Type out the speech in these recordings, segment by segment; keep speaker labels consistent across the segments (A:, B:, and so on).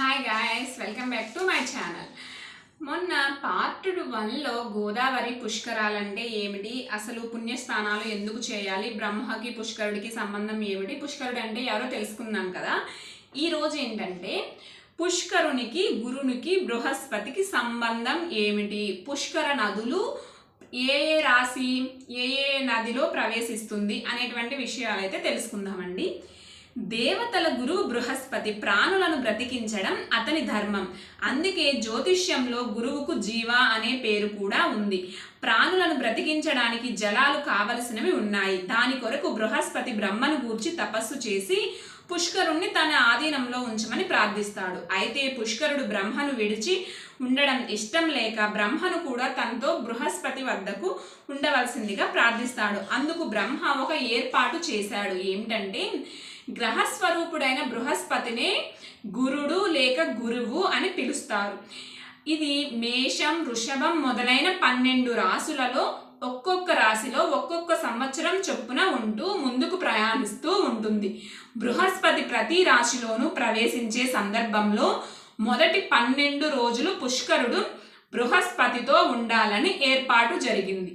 A: Hi guys welcome back to my channel మొన్న part వన్లో గోదావరి పుష్కరాలంటే ఏమిటి? అసలు పుణ్యస్థానాలు ఎందుకు చేయాలి? బ్రహ్మకి పుష్కరుడికి సంబంధం ఏమిటి? పుష్కరుడు అంటే ఎవరో తెలుసుకున్నాం కదా. ఈరోజు ఏంటంటే పుష్కరునికి గురునికి బృహస్పతికి సంబంధం ఏమిటి? పుష్కర నదులు ఏ ఏ రాశి ఏ ఏ నదిలో ప్రవేశిస్తుంది అనేటువంటి విషయాలు అయితే తెలుసుకుందామండి. దేవతల గురువు బృహస్పతి ప్రాణులను బ్రతికించడం అతని ధర్మం. అందుకే జ్యోతిష్యంలో గురువుకు జీవ అనే పేరు కూడా ఉంది. ప్రాణులను బ్రతికించడానికి జలాలు కావలసినవి ఉన్నాయి. దాని కొరకు బృహస్పతి బ్రహ్మను గూర్చి తపస్సు చేసి పుష్కరుణ్ణి తన ఆధీనంలో ఉంచమని ప్రార్థిస్తాడు. అయితే పుష్కరుడు బ్రహ్మను విడిచి ఉండడం ఇష్టం లేక బ్రహ్మను కూడా తనతో బృహస్పతి వద్దకు ఉండవలసిందిగా ప్రార్థిస్తాడు. అందుకు బ్రహ్మ ఒక ఏర్పాటు చేశాడు. ఏమిటంటే గ్రహస్వరూపుడైన బృహస్పతినే గురుడు లేక గురువు అని పిలుస్తారు. ఇది మేషం వృషభం మొదలైన పన్నెండు రాసులలో ఒక్కొక్క రాశిలో ఒక్కొక్క సంవత్సరం చొప్పున ఉంటూ ముందుకు ప్రయాణిస్తూ ఉంటుంది. బృహస్పతి ప్రతి రాశిలోనూ ప్రవేశించే సందర్భంలో మొదటి పన్నెండు రోజులు పుష్కరుడు బృహస్పతితో ఉండాలని ఏర్పాటు జరిగింది.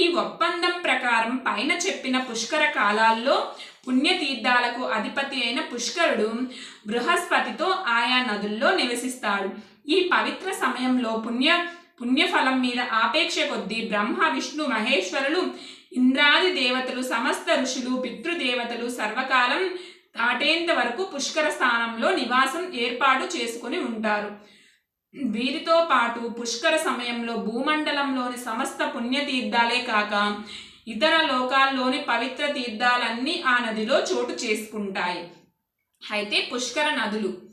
A: ఈ ఒప్పందం ప్రకారం పైన చెప్పిన పుష్కర కాలాల్లో పుణ్యతీర్థాలకు అధిపతి అయిన పుష్కరుడు బృహస్పతితో ఆయా నదుల్లో నివసిస్తాడు. ఈ పవిత్ర సమయంలో పుణ్య పుణ్యఫలం మీద ఆపేక్ష కొద్దీ బ్రహ్మ విష్ణు మహేశ్వరులు ఇంద్రాది దేవతలు సమస్త ఋషులు పితృదేవతలు సర్వకాలం దాటేంత వరకు పుష్కర స్థానంలో నివాసం ఏర్పాటు చేసుకుని ఉంటారు. వీరితో పాటు పుష్కర సమయంలో భూమండలంలోని సమస్త పుణ్యతీర్థాలే కాక ఇతర లోకాల్లోని పవిత్ర తీర్థాలన్నీ ఆ నదిలో చోటు చేసుకుంటాయి. అయితే పుష్కర నదులు.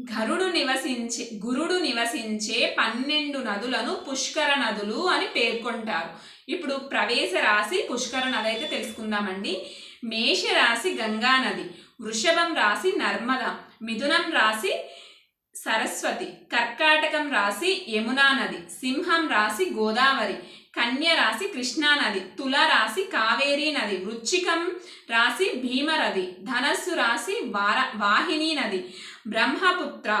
A: గరుడు నివసించే గురుడు నివసించే పన్నెండు నదులను పుష్కర నదులు అని పేర్కొంటారు. ఇప్పుడు ప్రవేశ రాశి పుష్కర నది అయితే తెలుసుకుందామండి. మేష రాశి గంగా నది. వృషభం రాశి నర్మద. మిథునం రాశి సరస్వతి. కర్కాటకం రాశి యమునా నది. సింహం రాశి గోదావరి. కన్య రాశి కృష్ణానది తుల రాశి కావేరీ నది వృచ్చికం రాశి భీమరది ధనస్సు రాశి వార వాహిని నది బ్రహ్మపుత్ర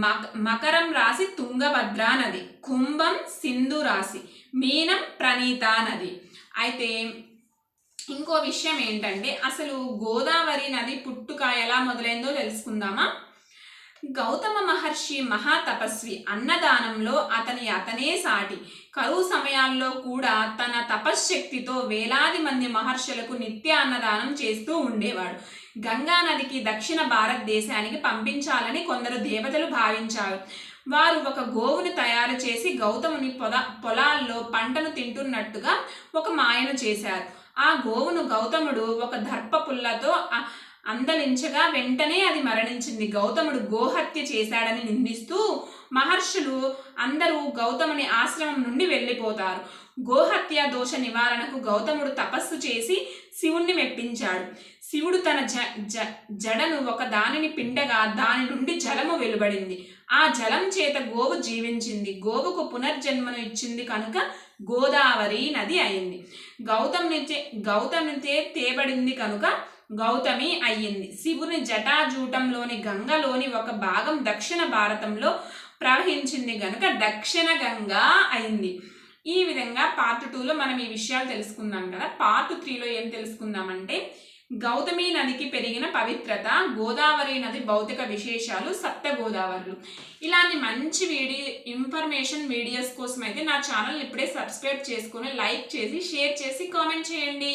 A: మక మకరం రాశి తుంగభద్రా నది కుంభం సింధు రాశి మీనం ప్రణీతా నది అయితే ఇంకో విషయం ఏంటంటే అసలు గోదావరి నది పుట్టుక ఎలా మొదలైందో తెలుసుకుందామా? గౌతమ మహర్షి మహాతపస్వి అన్నదానంలో అతని అతనే సాటి. కరువు సమయాల్లో కూడా తన తపశ్శక్తితో వేలాది మంది మహర్షులకు నిత్య అన్నదానం చేస్తూ ఉండేవాడు. గంగా నదికి దక్షిణ భారతదేశానికి పంపించాలని కొందరు దేవతలు భావించారు. వారు ఒక గోవును తయారు చేసి గౌతముని పొద పొలాల్లో పంటను తింటున్నట్టుగా ఒక మాయను చేశారు. ఆ గోవును గౌతముడు ఒక దర్పపుల్లతో అందలించగా వెంటనే అది మరణించింది. గౌతముడు గోహత్య చేశాడని నిందిస్తూ మహర్షులు అందరూ గౌతముని ఆశ్రమం నుండి వెళ్ళిపోతారు. గోహత్య దోష నివారణకు గౌతముడు తపస్సు చేసి శివుణ్ణి మెప్పించాడు. శివుడు తన జ జ జడను ఒక దానిని పిండగా దాని నుండి జలము వెలువడింది. ఆ జలం చేత గోవు జీవించింది. గోవుకు పునర్జన్మను ఇచ్చింది కనుక గోదావరి నది అయింది. గౌతముని గౌతమితే తేబడింది కనుక గౌతమి అయ్యింది. శివుని జటాజూటంలోని గంగలోని ఒక భాగం దక్షిణ భారతంలో ప్రవహించింది గనుక దక్షిణ గంగా అయింది. ఈ విధంగా పార్ట్ టూలో మనం ఈ విషయాలు తెలుసుకుందాం కదా. పార్ట్ త్రీలో ఏం తెలుసుకుందామంటే గౌతమి నదికి పెరిగిన పవిత్రత గోదావరి నది భౌతిక విశేషాలు సప్త గోదావరులు. ఇలాంటి మంచి వీడియో ఇన్ఫర్మేషన్ వీడియోస్ కోసం అయితే నా ఛానల్ ఇప్పుడే సబ్స్క్రైబ్ చేసుకొని లైక్ చేసి షేర్ చేసి కామెంట్ చేయండి.